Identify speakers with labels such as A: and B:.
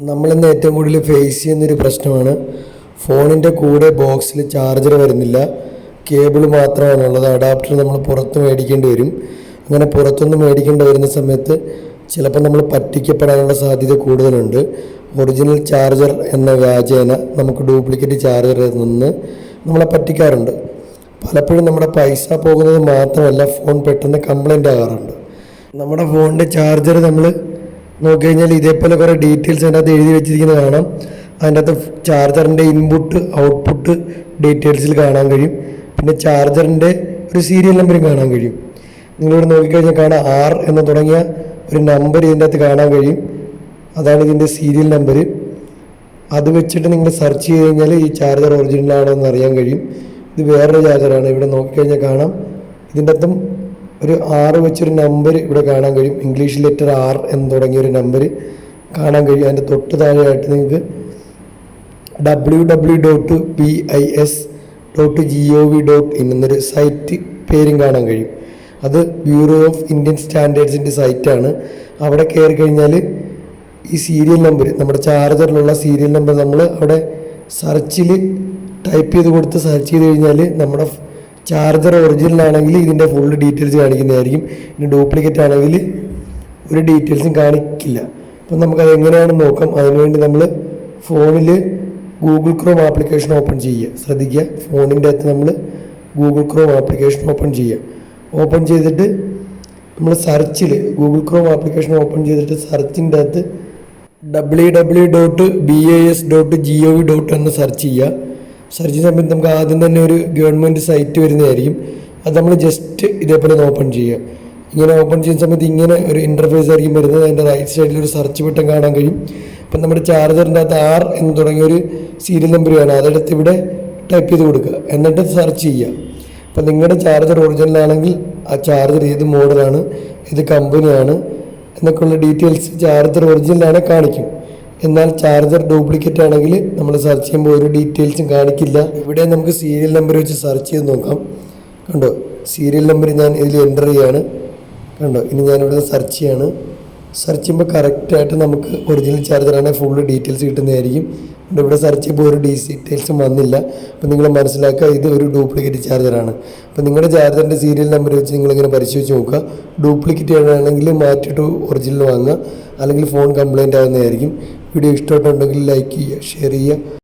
A: നമ്മളിന്ന് ഏറ്റവും കൂടുതൽ ഫേസ് ചെയ്യുന്നൊരു പ്രശ്നമാണ്. ഫോണിന്റെ കൂടെ ബോക്സിൽ ചാർജർ വരുന്നില്ല. കേബിൾ മാത്രമാണുള്ളത്. അഡാപ്റ്റർ നമ്മൾ പുറത്ത് മേടിക്കേണ്ടി വരും. അങ്ങനെ പുറത്തുനിന്ന് മേടിക്കേണ്ടി വരുന്ന സമയത്ത് ചിലപ്പോൾ നമ്മൾ പറ്റിക്കപ്പെടാനുള്ള സാധ്യത കൂടുതലുണ്ട്. ഒറിജിനൽ ചാർജർ എന്ന വ്യാജേന നമുക്ക് ഡ്യൂപ്ലിക്കേറ്റ് ചാർജർ നിന്ന് നമ്മളെ പറ്റിക്കാറുണ്ട്. പലപ്പോഴും നമ്മുടെ പൈസ പോകുന്നത് മാത്രമല്ല ഫോൺ പെട്ടെന്ന് കംപ്ലൈന്റ് ആകാറുണ്ട്. നമ്മുടെ ഫോണിന്റെ ചാർജർ നമ്മൾ നോക്കിക്കഴിഞ്ഞാൽ ഇതേപോലെ കുറേ ഡീറ്റെയിൽസ് അതിന്റെ അകത്ത് എഴുതി വെച്ചിരിക്കുന്നത് കാണാം. അതിന്റെ അകത്ത് ചാർജറിന്റെ ഇൻപുട്ട് ഔട്ട്പുട്ട് ഡീറ്റെയിൽസിൽ കാണാൻ കഴിയും. പിന്നെ ചാർജറിന്റെ ഒരു സീരിയൽ നമ്പറും കാണാൻ കഴിയും. നിങ്ങളിവിടെ നോക്കിക്കഴിഞ്ഞാൽ കാണാം ആർ എന്ന് തുടങ്ങിയ ഒരു നമ്പർ ഇതിന്റെ അകത്ത് കാണാൻ കഴിയും. അതാണ് ഇതിന്റെ സീരിയൽ നമ്പർ അത് വെച്ചിട്ട് നിങ്ങൾ സെർച്ച് ചെയ്ത് കഴിഞ്ഞാൽ ഈ ചാർജർ ഒറിജിനൽ ആണോ എന്ന് അറിയാൻ കഴിയും. ഇത് വേറൊരു ചാർജറാണ് ഇവിടെ നോക്കിക്കഴിഞ്ഞാൽ കാണാം. ഇതിന്റെ അകത്തും ഒരു ആറ് വെച്ചൊരു നമ്പർ ഇവിടെ കാണാൻ കഴിയും. ഇംഗ്ലീഷ് ലെറ്റർ ആർ എന്ന് തുടങ്ങിയ ഒരു നമ്പർ കാണാൻ കഴിയും. അതിന്റെ തൊട്ട് താഴെയായിട്ട് നിങ്ങൾക്ക് W W dot P I S dot G O V dot in എന്നൊരു സൈറ്റ് പേരും കാണാൻ കഴിയും. അത് ബ്യൂറോ ഓഫ് ഇന്ത്യൻ സ്റ്റാൻഡേർഡ്സിന്റെ സൈറ്റാണ് അവിടെ കയറി കഴിഞ്ഞാൽ ഈ സീരിയൽ നമ്പർ നമ്മുടെ ചാർജറിലുള്ള സീരിയൽ നമ്പർ നമ്മൾ അവിടെ സെർച്ചിൽ ടൈപ്പ് ചെയ്ത് കൊടുത്ത് സെർച്ച് ചെയ്ത് കഴിഞ്ഞാൽ നമ്മുടെ ചാർജർ ഒറിജിനൽ ആണെങ്കിൽ ഇതിന്റെ ഫുൾ ഡീറ്റെയിൽസ് കാണിക്കുന്നതായിരിക്കും. ഇനി ഡ്യൂപ്ലിക്കേറ്റ് ആണെങ്കിൽ ഒരു ഡീറ്റെയിൽസും കാണിക്കില്ല. അപ്പം നമുക്കത് എങ്ങനെയാണെന്ന് നോക്കാം. അതിനുവേണ്ടി നമ്മൾ ഫോണിൽ ഗൂഗിൾ ക്രോം ആപ്ലിക്കേഷൻ ഓപ്പൺ ചെയ്യുക. ശ്രദ്ധിക്കുക. ഫോണിന്റെ അകത്ത് നമ്മൾ ഗൂഗിൾ ക്രോം ആപ്ലിക്കേഷൻ ഓപ്പൺ ചെയ്യുക. ഓപ്പൺ ചെയ്തിട്ട് നമ്മൾ സെർച്ചിൽ ഗൂഗിൾ ക്രോം ആപ്ലിക്കേഷൻ ഓപ്പൺ ചെയ്തിട്ട് സെർച്ചിന്റെ അകത്ത് W W dot B A S dot G O V dot എന്ന് സെർച്ച് ചെയ്യുക. സെർച്ച് ചെയ്യുമ്പോൾ നമുക്ക് ആദ്യം തന്നെ ഒരു ഗവൺമെന്റ് സൈറ്റ് വരുന്നതായിരിക്കും. അത് നമ്മൾ ജസ്റ്റ് ഇതേപോലെ ഓപ്പൺ ചെയ്യുക. ഇങ്ങനെ ഓപ്പൺ ചെയ്യുന്ന സമയത്ത് ഇങ്ങനെ ഒരു ഇന്റർഫേസ് ആയിരിക്കും വരുന്നത്. അതിന്റെ റൈറ്റ് സൈഡിൽ ഒരു സെർച്ച് ബട്ടൺ കാണാൻ കഴിയും. അപ്പം നമ്മുടെ ചാർജറിന്റെ അകത്ത് ആർ എന്ന് തുടങ്ങിയ ഒരു സീരിയൽ നമ്പർ വേണം അതെടുത്ത് ഇവിടെ ടൈപ്പ് ചെയ്ത് കൊടുക്കുക. എന്നിട്ട് സെർച്ച് ചെയ്യുക. അപ്പം നിങ്ങളുടെ ചാർജർ ഒറിജിനൽ ആണെങ്കിൽ ആ ചാർജർ ഏത് മോഡലാണ് ഏത് കമ്പനിയാണ് എന്നൊക്കെയുള്ള ഡീറ്റെയിൽസ് ചാർജർ ഒറിജിനലാണ് കാണിക്കും. എന്നാൽ ചാർജർ ഡ്യൂപ്ലിക്കേറ്റ് ആണെങ്കിൽ നമ്മൾ സെർച്ച് ചെയ്യുമ്പോൾ ഒരു ഡീറ്റെയിൽസും കാണിക്കില്ല. ഇവിടെ നമുക്ക് സീരിയൽ നമ്പർ വെച്ച് സെർച്ച് ചെയ്ത് നോക്കാം. കണ്ടോ? സീരിയൽ നമ്പർ ഞാൻ ഇതിൽ എന്റർ ചെയ്യാണ്. കണ്ടോ? ഇനി ഞാനിവിടെ സെർച്ച് ചെയ്യാണ്. സെർച്ച് ചെയ്യുമ്പോൾ കറക്റ്റായിട്ട് നമുക്ക് ഒറിജിനൽ ചാർജറാണെങ്കിൽ ഫുള്ള് ഡീറ്റെയിൽസ് കിട്ടുന്നതായിരിക്കും. ഇവിടെ സെർച്ച് ചെയ്യുമ്പോൾ ഒരു ഡീറ്റെയിൽസും വന്നില്ല. അപ്പോൾ നിങ്ങൾ മനസ്സിലാക്കുക ഇത് ഒരു ഡ്യൂപ്ലിക്കേറ്റ് ചാർജറാണ് അപ്പോൾ നിങ്ങളുടെ ചാർജറിന്റെ സീരിയൽ നമ്പർ വെച്ച് നിങ്ങളിങ്ങനെ പരിശോധിച്ച് നോക്കുക. ഡ്യൂപ്ലിക്കേറ്റ് ആണെങ്കിൽ മാറ്റിയിട്ട് ഒറിജിനൽ വാങ്ങുക. അല്ലെങ്കിൽ ഫോൺ കംപ്ലൈന്റ് ആകുന്നതായിരിക്കും വീഡിയോ ഇഷ്ടപ്പെട്ടുണ്ടെങ്കിൽ ലൈക്ക് ചെയ്യുക ഷെയർ ചെയ്യുക.